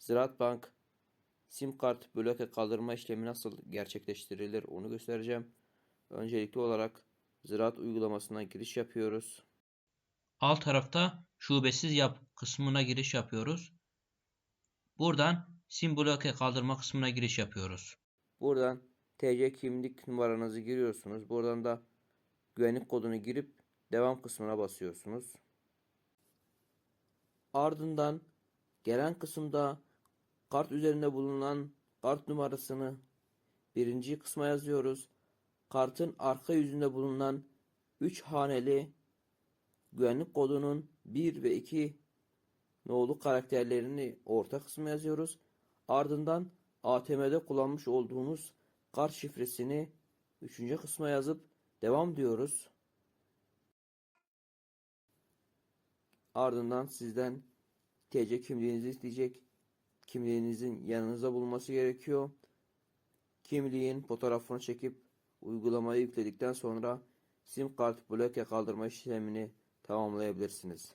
Ziraat Bank sim kart bloke kaldırma işlemi nasıl gerçekleştirilir onu göstereceğim. Öncelikli olarak Ziraat uygulamasına giriş yapıyoruz. Alt tarafta şubesiz yap kısmına giriş yapıyoruz. Buradan sim bloke kaldırma kısmına giriş yapıyoruz. Buradan TC kimlik numaranızı giriyorsunuz. Buradan da güvenlik kodunu girip devam kısmına basıyorsunuz. Ardından gelen kısımda kart üzerinde bulunan kart numarasını birinci kısma yazıyoruz. Kartın arka yüzünde bulunan 3 haneli güvenlik kodunun 1 ve 2 nolu karakterlerini orta kısma yazıyoruz. Ardından ATM'de kullanmış olduğunuz kart şifresini 3. kısma yazıp devam diyoruz. Ardından sizden TC kimliğinizi isteyecek. Kimliğinizin yanınızda bulunması gerekiyor. Kimliğin fotoğrafını çekip uygulamayı yükledikten sonra sim kart bloke kaldırma işlemini tamamlayabilirsiniz.